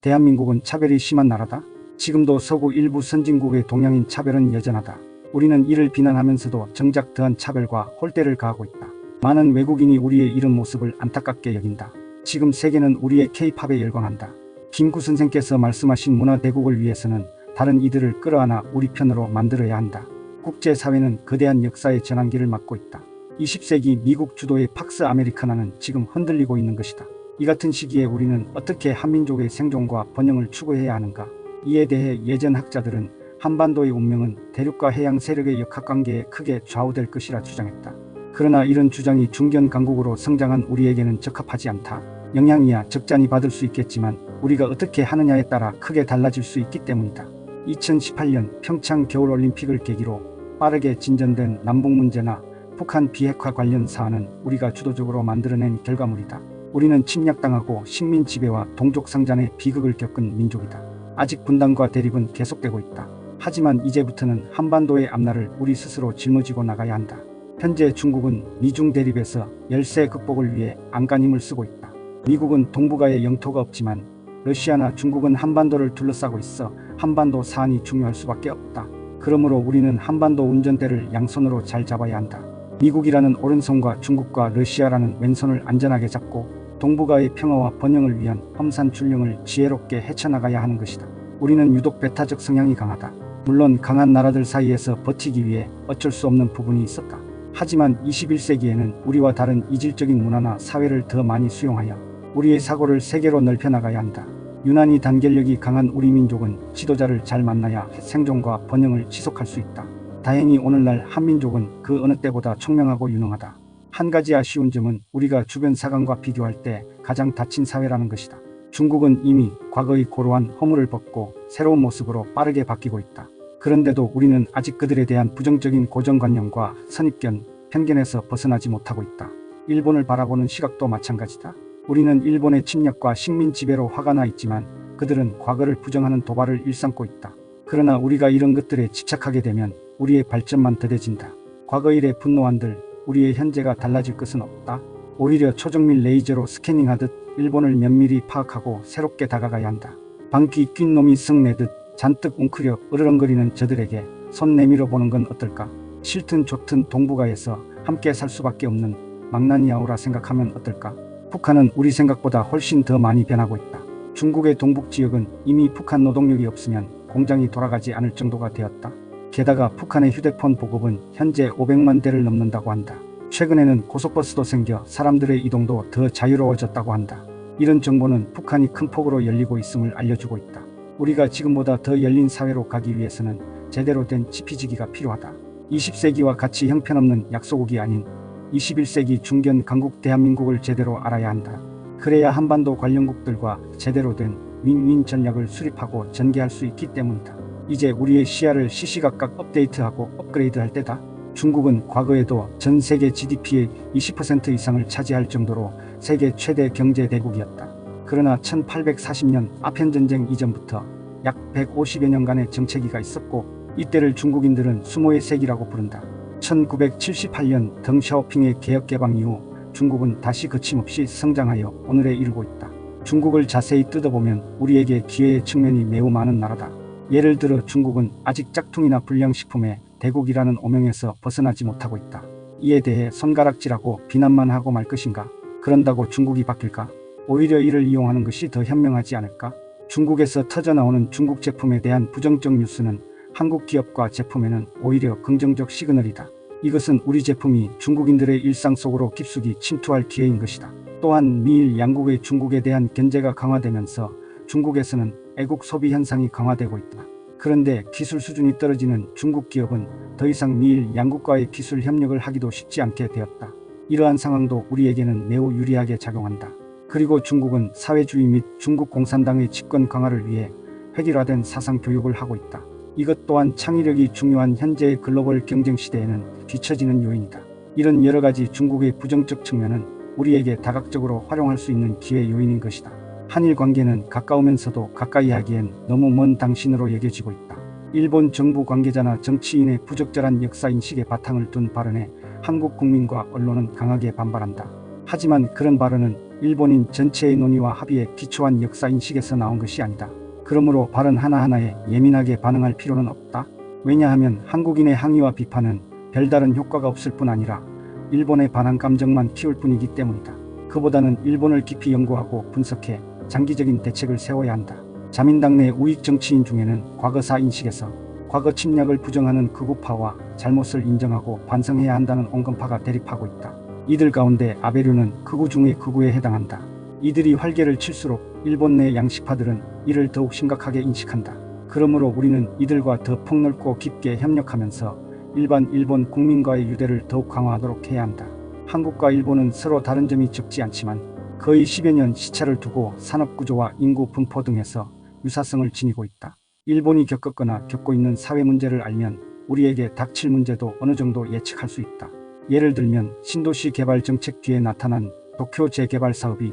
대한민국은 차별이 심한 나라다. 지금도 서구 일부 선진국의 동양인 차별은 여전하다. 우리는 이를 비난하면서도 정작 더한 차별과 홀대를 가하고 있다. 많은 외국인이 우리의 이런 모습을 안타깝게 여긴다. 지금 세계는 우리의 케이팝에 열광한다. 김구 선생께서 말씀하신 문화 대국을 위해서는 다른 이들을 끌어안아 우리 편으로 만들어야 한다. 국제사회는 거대한 역사의 전환기를 맞고 있다. 20세기 미국 주도의 팍스 아메리카나는 지금 흔들리고 있는 것이다. 이 같은 시기에 우리는 어떻게 한민족의 생존과 번영을 추구해야 하는가? 이에 대해 예전 학자들은 한반도의 운명은 대륙과 해양 세력의 역학관계에 크게 좌우될 것이라 주장했다. 그러나 이런 주장이 중견 강국으로 성장한 우리에게는 적합하지 않다. 영향이야 적잖이 받을 수 있겠지만 우리가 어떻게 하느냐에 따라 크게 달라질 수 있기 때문이다. 2018년 평창 겨울올림픽을 계기로 빠르게 진전된 남북 문제나 북한 비핵화 관련 사안은 우리가 주도적으로 만들어낸 결과물이다. 우리는 침략당하고 식민 지배와 동족 상잔의 비극을 겪은 민족이다. 아직 분단과 대립은 계속되고 있다. 하지만 이제부터는 한반도의 앞날을 우리 스스로 짊어지고 나가야 한다. 현재 중국은 미중 대립에서 열세 극복을 위해 안간힘을 쓰고 있다. 미국은 동북아에 영토가 없지만 러시아나 중국은 한반도를 둘러싸고 있어 한반도 사안이 중요할 수밖에 없다. 그러므로 우리는 한반도 운전대를 양손으로 잘 잡아야 한다. 미국이라는 오른손과 중국과 러시아라는 왼손을 안전하게 잡고 동북아의 평화와 번영을 위한 험산 출령을 지혜롭게 헤쳐나가야 하는 것이다. 우리는 유독 배타적 성향이 강하다. 물론 강한 나라들 사이에서 버티기 위해 어쩔 수 없는 부분이 있었다. 하지만 21세기에는 우리와 다른 이질적인 문화나 사회를 더 많이 수용하여 우리의 사고를 세계로 넓혀나가야 한다. 유난히 단결력이 강한 우리 민족은 지도자를 잘 만나야 생존과 번영을 지속할 수 있다. 다행히 오늘날 한민족은 그 어느 때보다 총명하고 유능하다. 한 가지 아쉬운 점은 우리가 주변 사강과 비교할 때 가장 닫힌 사회라는 것이다. 중국은 이미 과거의 고루한 허물을 벗고 새로운 모습으로 빠르게 바뀌고 있다. 그런데도 우리는 아직 그들에 대한 부정적인 고정관념과 선입견, 편견에서 벗어나지 못하고 있다. 일본을 바라보는 시각도 마찬가지다. 우리는 일본의 침략과 식민 지배로 화가 나 있지만 그들은 과거를 부정하는 도발을 일삼고 있다. 그러나 우리가 이런 것들에 집착하게 되면 우리의 발전만 더뎌진다. 과거 일에 분노한들 우리의 현재가 달라질 것은 없다. 오히려 초정밀 레이저로 스캐닝하듯 일본을 면밀히 파악하고 새롭게 다가가야 한다. 방귀 낀 놈이 성내듯 잔뜩 웅크려 으르렁거리는 저들에게 손 내밀어 보는 건 어떨까? 싫든 좋든 동북아에서 함께 살 수밖에 없는 망나니아오라 생각하면 어떨까? 북한은 우리 생각보다 훨씬 더 많이 변하고 있다. 중국의 동북 지역은 이미 북한 노동력이 없으면 공장이 돌아가지 않을 정도가 되었다. 게다가 북한의 휴대폰 보급은 현재 500만 대를 넘는다고 한다. 최근에는 고속버스도 생겨 사람들의 이동도 더 자유로워졌다고 한다. 이런 정보는 북한이 큰 폭으로 열리고 있음을 알려주고 있다. 우리가 지금보다 더 열린 사회로 가기 위해서는 제대로 된 지피지기가 필요하다. 20세기와 같이 형편없는 약소국이 아닌 21세기 중견 강국 대한민국을 제대로 알아야 한다. 그래야 한반도 관련국들과 제대로 된 윈윈 전략을 수립하고 전개할 수 있기 때문이다. 이제 우리의 시야를 시시각각 업데이트하고 업그레이드할 때다. 중국은 과거에도 전 세계 GDP의 20% 이상을 차지할 정도로 세계 최대 경제 대국이었다. 그러나 1840년 아편 전쟁 이전부터 약 150여 년간의 정체기가 있었고 이때를 중국인들은 수모의 세기라고 부른다. 1978년 덩샤오핑의 개혁 개방 이후 중국은 다시 거침없이 성장하여 오늘에 이르고 있다. 중국을 자세히 뜯어보면 우리에게 기회의 측면이 매우 많은 나라다. 예를 들어 중국은 아직 짝퉁이나 불량식품의 대국이라는 오명에서 벗어나지 못하고 있다. 이에 대해 손가락질하고 비난만 하고 말 것인가? 그런다고 중국이 바뀔까? 오히려 이를 이용하는 것이 더 현명하지 않을까? 중국에서 터져나오는 중국 제품에 대한 부정적 뉴스는 한국 기업과 제품에는 오히려 긍정적 시그널이다. 이것은 우리 제품이 중국인들의 일상 속으로 깊숙이 침투할 기회인 것이다. 또한 미일 양국의 중국에 대한 견제가 강화되면서 중국에서는 애국 소비 현상이 강화되고 있다. 그런데 기술 수준이 떨어지는 중국 기업은 더 이상 미일 양국과의 기술 협력을 하기도 쉽지 않게 되었다. 이러한 상황도 우리에게는 매우 유리하게 작용한다. 그리고 중국은 사회주의 및 중국 공산당의 집권 강화를 위해 획일화된 사상 교육을 하고 있다. 이것 또한 창의력이 중요한 현재의 글로벌 경쟁 시대에는 뒤처지는 요인이다. 이런 여러 가지 중국의 부정적 측면은 우리에게 다각적으로 활용할 수 있는 기회 요인인 것이다. 한일 관계는 가까우면서도 가까이 하기엔 너무 먼 당신으로 여겨지고 있다. 일본 정부 관계자나 정치인의 부적절한 역사인식에 바탕을 둔 발언에 한국 국민과 언론은 강하게 반발한다. 하지만 그런 발언은 일본인 전체의 논의와 합의에 기초한 역사인식에서 나온 것이 아니다. 그러므로 발언 하나하나에 예민하게 반응할 필요는 없다. 왜냐하면 한국인의 항의와 비판은 별다른 효과가 없을 뿐 아니라 일본의 반항 감정만 키울 뿐이기 때문이다. 그보다는 일본을 깊이 연구하고 분석해 장기적인 대책을 세워야 한다. 자민당 내 우익 정치인 중에는 과거사 인식에서 과거 침략을 부정하는 극우파와 잘못을 인정하고 반성해야 한다는 온건파가 대립하고 있다. 이들 가운데 아베류는 극우 중의 극우에 해당한다. 이들이 활개를 칠수록 일본 내 양식파들은 이를 더욱 심각하게 인식한다. 그러므로 우리는 이들과 더 폭넓고 깊게 협력하면서 일반 일본 국민과의 유대를 더욱 강화하도록 해야 한다. 한국과 일본은 서로 다른 점이 적지 않지만 거의 10여 년 시차를 두고 산업구조와 인구 분포 등에서 유사성을 지니고 있다. 일본이 겪었거나 겪고 있는 사회 문제를 알면 우리에게 닥칠 문제도 어느 정도 예측할 수 있다. 예를 들면 신도시 개발 정책 뒤에 나타난 도쿄 재개발 사업이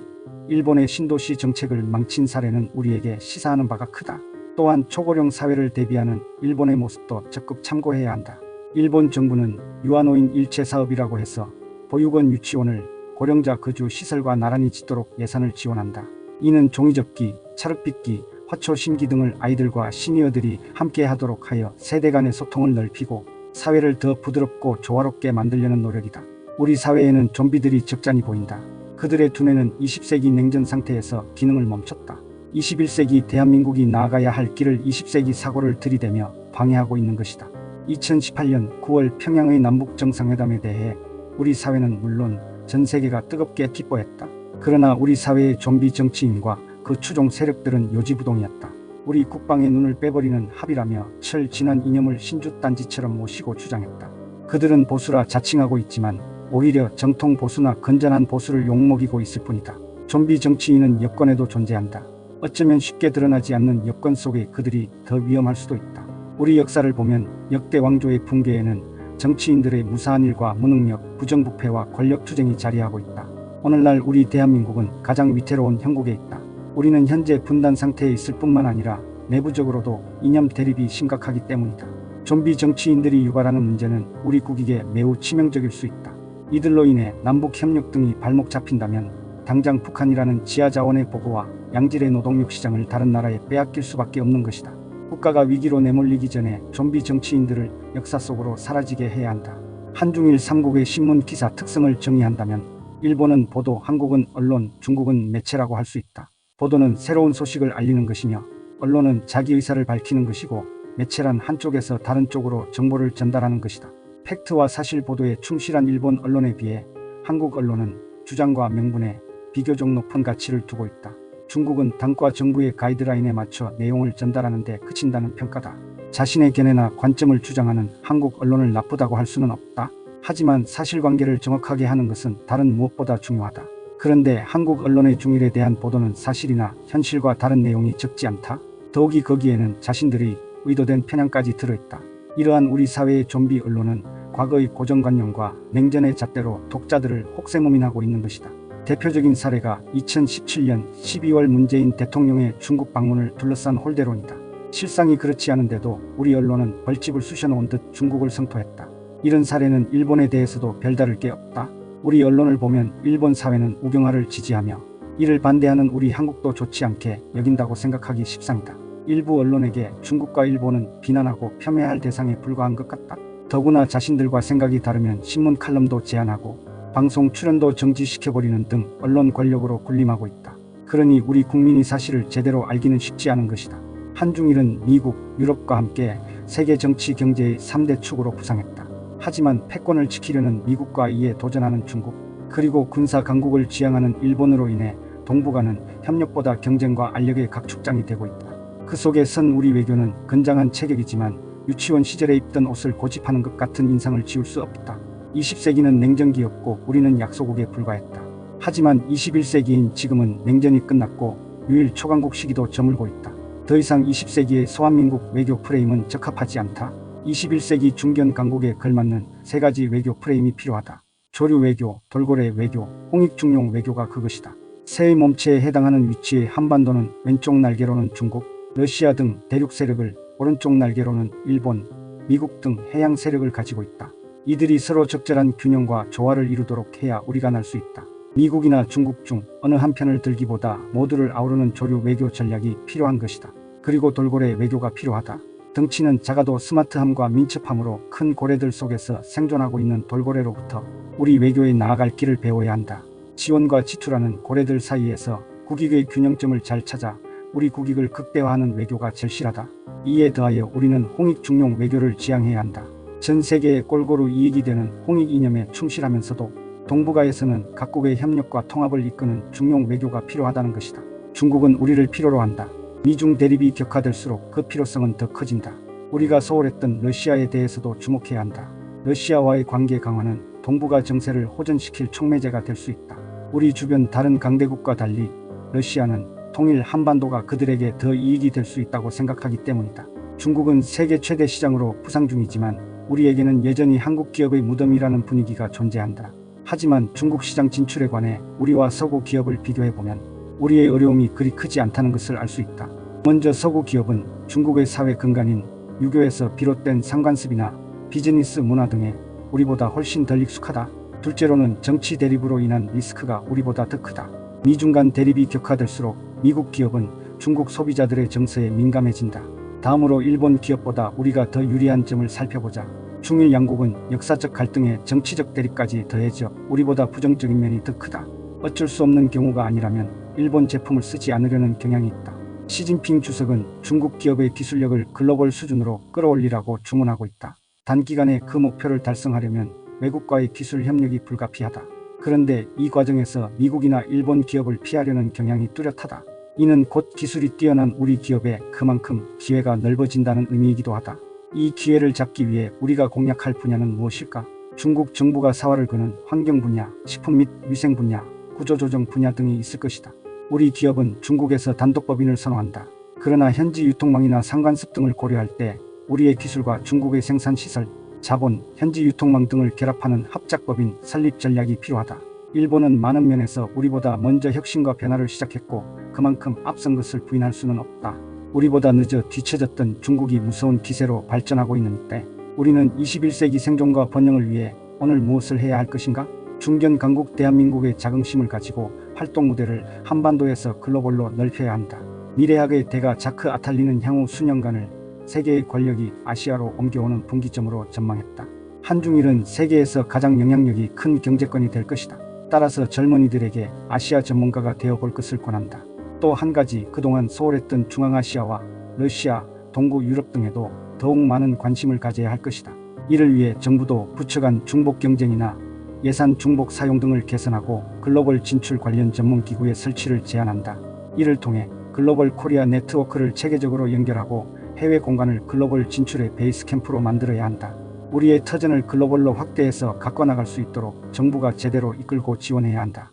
일본의 신도시 정책을 망친 사례는 우리에게 시사하는 바가 크다. 또한 초고령 사회를 대비하는 일본의 모습도 적극 참고해야 한다. 일본 정부는 유아노인 일체 사업이라고 해서 보육원 유치원을 고령자 거주 시설과 나란히 짓도록 예산을 지원한다. 이는 종이접기, 찰흙빚기, 화초 심기 등을 아이들과 시니어들이 함께 하도록 하여 세대 간의 소통을 넓히고 사회를 더 부드럽고 조화롭게 만들려는 노력이다. 우리 사회에는 좀비들이 적잖이 보인다. 그들의 두뇌는 20세기 냉전 상태에서 기능을 멈췄다. 21세기 대한민국이 나아가야 할 길을 20세기 사고를 들이대며 방해하고 있는 것이다. 2018년 9월 평양의 남북 정상회담에 대해 우리 사회는 물론 전 세계가 뜨겁게 기뻐했다. 그러나 우리 사회의 좀비 정치인과 그 추종 세력들은 요지부동이었다. 우리 국방의 눈을 빼버리는 합의라며 철 지난 이념을 신주단지처럼 모시고 주장했다. 그들은 보수라 자칭하고 있지만 오히려 정통 보수나 건전한 보수를 욕먹이고 있을 뿐이다. 좀비 정치인은 여권에도 존재한다. 어쩌면 쉽게 드러나지 않는 여권 속에 그들이 더 위험할 수도 있다. 우리 역사를 보면 역대 왕조의 붕괴에는 정치인들의 무사한 일과 무능력, 부정부패와 권력투쟁이 자리하고 있다. 오늘날 우리 대한민국은 가장 위태로운 형국에 있다. 우리는 현재 분단 상태에 있을 뿐만 아니라 내부적으로도 이념 대립이 심각하기 때문이다. 좀비 정치인들이 유발하는 문제는 우리 국익에 매우 치명적일 수 있다. 이들로 인해 남북 협력 등이 발목 잡힌다면 당장 북한이라는 지하 자원의 보고와 양질의 노동력 시장을 다른 나라에 빼앗길 수밖에 없는 것이다. 국가가 위기로 내몰리기 전에 좀비 정치인들을 역사 속으로 사라지게 해야 한다. 한중일 삼국의 신문 기사 특성을 정의한다면 일본은 보도, 한국은 언론, 중국은 매체라고 할 수 있다. 보도는 새로운 소식을 알리는 것이며 언론은 자기 의사를 밝히는 것이고 매체란 한쪽에서 다른 쪽으로 정보를 전달하는 것이다. 팩트와 사실 보도에 충실한 일본 언론에 비해 한국 언론은 주장과 명분에 비교적 높은 가치를 두고 있다. 중국은 당과 정부의 가이드라인에 맞춰 내용을 전달하는 데 그친다는 평가다. 자신의 견해나 관점을 주장하는 한국 언론을 나쁘다고 할 수는 없다. 하지만 사실관계를 정확하게 하는 것은 다른 무엇보다 중요하다. 그런데 한국 언론의 중일에 대한 보도는 사실이나 현실과 다른 내용이 적지 않다. 더욱이 거기에는 자신들의 의도된 편향까지 들어있다. 이러한 우리 사회의 좀비 언론은 과거의 고정관념과 냉전의 잣대로 독자들을 혹세무민하고 있는 것이다. 대표적인 사례가 2017년 12월 문재인 대통령의 중국 방문을 둘러싼 홀대론이다. 실상이 그렇지 않은데도 우리 언론은 벌집을 쑤셔놓은 듯 중국을 성토했다. 이런 사례는 일본에 대해서도 별다를 게 없다. 우리 언론을 보면 일본 사회는 우경화를 지지하며 이를 반대하는 우리 한국도 좋지 않게 여긴다고 생각하기 십상이다. 일부 언론에게 중국과 일본은 비난하고 폄훼할 대상에 불과한 것 같다. 더구나 자신들과 생각이 다르면 신문 칼럼도 제한하고 방송 출연도 정지시켜버리는 등 언론 권력으로 군림하고 있다. 그러니 우리 국민이 사실을 제대로 알기는 쉽지 않은 것이다. 한중일은 미국, 유럽과 함께 세계 정치 경제의 3대 축으로 부상했다. 하지만 패권을 지키려는 미국과 이에 도전하는 중국, 그리고 군사 강국을 지향하는 일본으로 인해 동북아는 협력보다 경쟁과 알력의 각축장이 되고 있다. 그 속에 선 우리 외교는 건장한 체격이지만 유치원 시절에 입던 옷을 고집하는 것 같은 인상을 지울 수 없다. 20세기는 냉전기였고 우리는 약소국에 불과했다. 하지만 21세기인 지금은 냉전이 끝났고 유일 초강국 시기도 저물고 있다. 더 이상 20세기의 소한민국 외교 프레임은 적합하지 않다. 21세기 중견 강국에 걸맞는 세 가지 외교 프레임이 필요하다. 조류 외교, 돌고래 외교, 홍익중용 외교가 그것이다. 새의 몸체에 해당하는 위치의 한반도는 왼쪽 날개로는 중국, 러시아 등 대륙 세력을 오른쪽 날개로는 일본, 미국 등 해양 세력을 가지고 있다. 이들이 서로 적절한 균형과 조화를 이루도록 해야 우리가 날 수 있다. 미국이나 중국 중 어느 한편을 들기보다 모두를 아우르는 조류 외교 전략이 필요한 것이다. 그리고 돌고래 외교가 필요하다. 덩치는 작아도 스마트함과 민첩함으로 큰 고래들 속에서 생존하고 있는 돌고래로부터 우리 외교에 나아갈 길을 배워야 한다. 지원과 지출하는 고래들 사이에서 국익의 균형점을 잘 찾아 우리 국익을 극대화하는 외교가 절실하다. 이에 더하여 우리는 홍익 중용 외교를 지향해야 한다. 전 세계에 골고루 이익이 되는 홍익 이념에 충실하면서도 동북아에서는 각국의 협력과 통합을 이끄는 중용 외교가 필요하다는 것이다. 중국은 우리를 필요로 한다. 미중 대립이 격화될수록 그 필요성은 더 커진다. 우리가 소홀했던 러시아에 대해서도 주목해야 한다. 러시아와의 관계 강화는 동북아 정세를 호전시킬 촉매제가 될 수 있다. 우리 주변 다른 강대국과 달리 러시아는 통일 한반도가 그들에게 더 이익이 될 수 있다고 생각하기 때문이다. 중국은 세계 최대 시장으로 부상 중이지만 우리에게는 여전히 한국 기업의 무덤이라는 분위기가 존재한다. 하지만 중국 시장 진출에 관해 우리와 서구 기업을 비교해 보면 우리의 어려움이 그리 크지 않다는 것을 알 수 있다. 먼저 서구 기업은 중국의 사회 근간인 유교에서 비롯된 상관습이나 비즈니스 문화 등에 우리보다 훨씬 덜 익숙하다. 둘째로는 정치 대립으로 인한 리스크가 우리보다 더 크다. 미중 간 대립이 격화될수록 미국 기업은 중국 소비자들의 정서에 민감해진다. 다음으로 일본 기업보다 우리가 더 유리한 점을 살펴보자. 중일 양국은 역사적 갈등에 정치적 대립까지 더해져 우리보다 부정적인 면이 더 크다. 어쩔 수 없는 경우가 아니라면 일본 제품을 쓰지 않으려는 경향이 있다. 시진핑 주석은 중국 기업의 기술력을 글로벌 수준으로 끌어올리라고 주문하고 있다. 단기간에 그 목표를 달성하려면 외국과의 기술 협력이 불가피하다. 그런데 이 과정에서 미국이나 일본 기업을 피하려는 경향이 뚜렷하다. 이는 곧 기술이 뛰어난 우리 기업에 그만큼 기회가 넓어진다는 의미이기도 하다. 이 기회를 잡기 위해 우리가 공략할 분야는 무엇일까? 중국 정부가 사활을 거는 환경 분야, 식품 및 위생 분야, 구조조정 분야 등이 있을 것이다. 우리 기업은 중국에서 단독법인을 선호한다. 그러나 현지 유통망이나 상관습 등을 고려할 때 우리의 기술과 중국의 생산시설, 자본, 현지 유통망 등을 결합하는 합작법인 설립 전략이 필요하다. 일본은 많은 면에서 우리보다 먼저 혁신과 변화를 시작했고 그만큼 앞선 것을 부인할 수는 없다. 우리보다 늦어 뒤처졌던 중국이 무서운 기세로 발전하고 있는 때 우리는 21세기 생존과 번영을 위해 오늘 무엇을 해야 할 것인가? 중견 강국 대한민국의 자긍심을 가지고 활동 무대를 한반도에서 글로벌로 넓혀야 한다. 미래학의 대가 자크 아탈리는 향후 수년간을 세계의 권력이 아시아로 옮겨오는 분기점으로 전망했다. 한중일은 세계에서 가장 영향력이 큰 경제권이 될 것이다. 따라서 젊은이들에게 아시아 전문가가 되어 볼 것을 권한다. 또 한 가지 그동안 소홀했던 중앙아시아와 러시아, 동구 유럽 등에도 더욱 많은 관심을 가져야 할 것이다. 이를 위해 정부도 부처 간 중복 경쟁이나 예산 중복 사용 등을 개선하고 글로벌 진출 관련 전문 기구의 설치를 제안한다. 이를 통해 글로벌 코리아 네트워크를 체계적으로 연결하고 해외 공간을 글로벌 진출의 베이스 캠프로 만들어야 한다. 우리의 터전을 글로벌로 확대해서 가꿔나갈 수 있도록 정부가 제대로 이끌고 지원해야 한다.